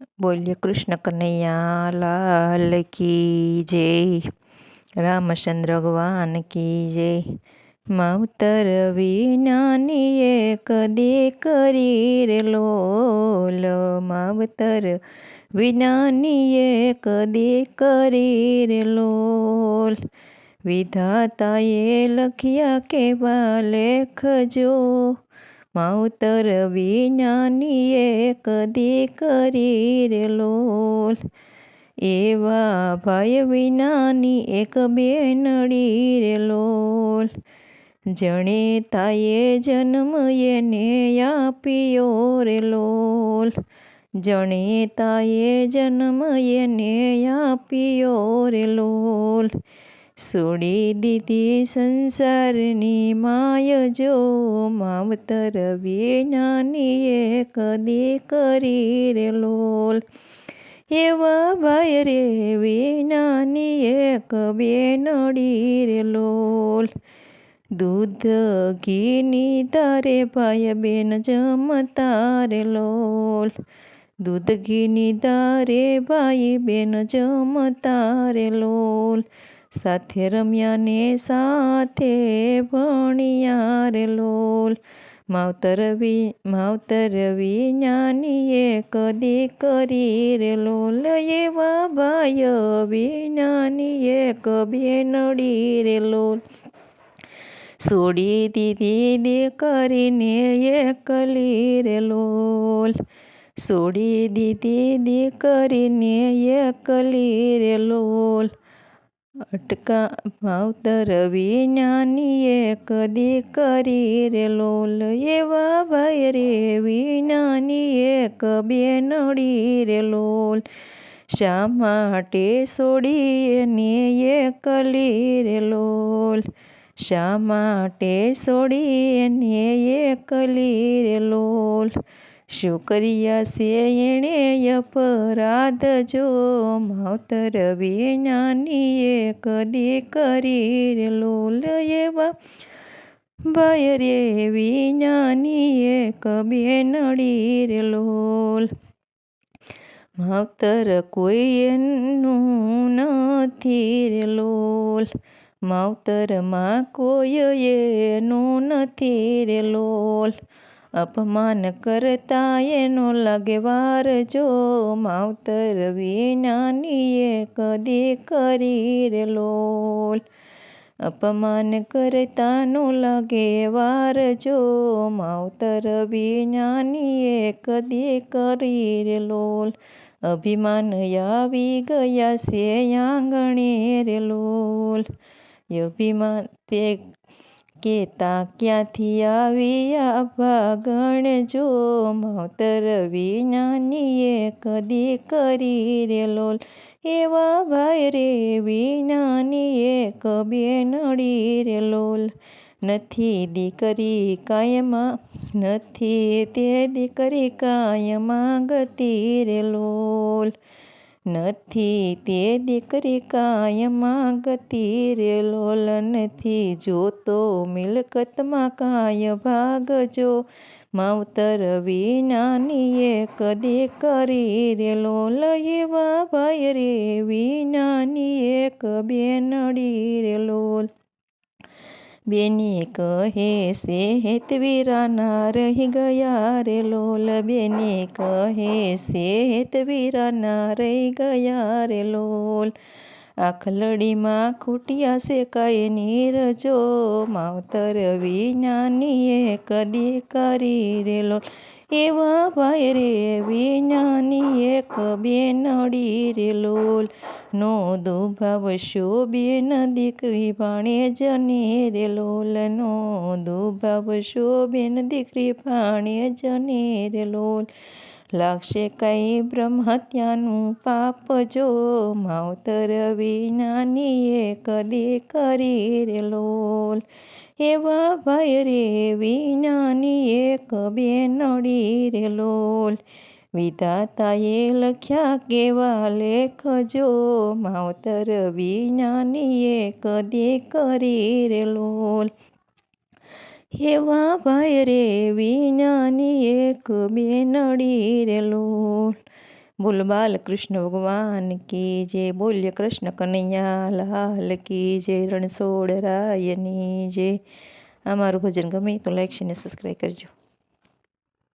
બોલ્ય, કૃષ્ણ કનૈયા, લાલ કી જય, રામચંદ્ર ભગવાન કી જય. માવતર વિનાની એક દીકરી રે લોલ માવતર વિનાની એક દીકરી રે લોલ વિધાતાએ લખ્યા કેવા લેખજો માવતર વિનાની એક દીકરી રે લોલ એવા ભાઈ વિનાની એક બેનડી રે લોલ જણે તાયે જન્મ એને આપ્યો રે લોલ જણે તાયે જન્મ એને આપ્યો રે લોલ છોડી દીધી સંસારની માય જો માવતર વિનાની એક દીકરી રે લોલ એવા ભાઈ રે વિનાની એક બેનડી રે લોલ દૂધ ઘીની તારે ભાઈ બેન જમતા રે લોલ દૂધ ઘીની તારે ભાઈ બેન જમતા રે લોલ સાથે રમ્યા ને સાથે ભણ્યા રે લોલ. માવતર વી, માવતર વિનાની એક દીકરી રે લોલ. એવા ભાઈ વિજ્ઞાનીએ કભે નડી રે લોલ. છોડી દીધી દીકરીને એકલી રે લોલ. છોડી દીધી દીકરીને એકલી રે લોલ. અટકા ભાવતર વિનાની એક દીકરી રે લોલ એવા ભાઈ રે વિનાની એક બેનડી રે લોલ. શા માટે છોડી એને એકલી રે લોલ? શા માટે છોડી એને એકલી રે લોલ? શું કર્યા છે એણે અપરાધ જો માવતર વિનાની એક દીકરી લોલ એવા ભય રે વિનાની એક બેનડી રે લોલ માવતર કોઈ એનું નથી રે લોલ માવતરમાં કોઈ એનું નથી રે લોલ અપમાન કરતા એનો લાગે વાર જો માવતર વિનાનીએ કદી કરી રે લોલ અપમાન કરતા નો લાગે વાર જો માવતર વિનાનીએ કદી કરી રે લોલ અભિમાન આવી ગયા છે આંગણે રે લોલ અભિમાન તે કેતા ક્યાંથી આવ્યા ભાગણ? જો માવતર વિનાનીએ કદી કરી રે લોલ એવા ભાઈ રે વિનાનીએ કબે નડી રે લોલ નથી દીકરી કાયમાં, નથી તે દીકરી કાયમાં ગતી રે લોલ નથી તે દીકરી કાયમાં ગતી રે લોલ જોતો મિલકતમાં કાય ભાગજો માવતર વિનાની એક દીકરી રે લોલ એવા ભાઈ રે. વિનાની એક બેનડી રે લોલ બેની કહે છે હેતવીરાના રહી ગયા રે લોલ બેની કહે છે હેતવીરાના રહી ગયા રે લોલ. આખલડીમાં ખૂટ્યા છે કઈ નીરજો, માવતર વિનાની એક દીકરી રે લોલ. એવા ભાઈ રે વિજ્ઞાની એક બેનડી રે લોલ. નો દુભાવશો બેન દીકરી ભાણે જને રે લોલ નો દુભાવશો બેન દીકરી ભાણે જને રે લોલ. લાગશે કઈ બ્રહ્મહત્યાનું પાપ જો માવતર વિનાનીએ કદી કરી રે લોલ. એવા ભય રે વિનાનીએ કબે નડી રે લોલ. વિધાતાએ લખ્યા કેવા લેખજો? માવતર વિનાની એક દીકરી રે લોલ હેવા ભાઈ રે વિજ્ઞાની એક બેનડી રે લોલ બોલ કૃષ્ણ ભગવાન કી જે બોલ્ય કૃષ્ણ કનૈયા, લાલ કી જે રણછોડ રાયની જે. અમારું ભજન ગમે તો લાઈક છે ને સબસ્ક્રાઈબ કરજો.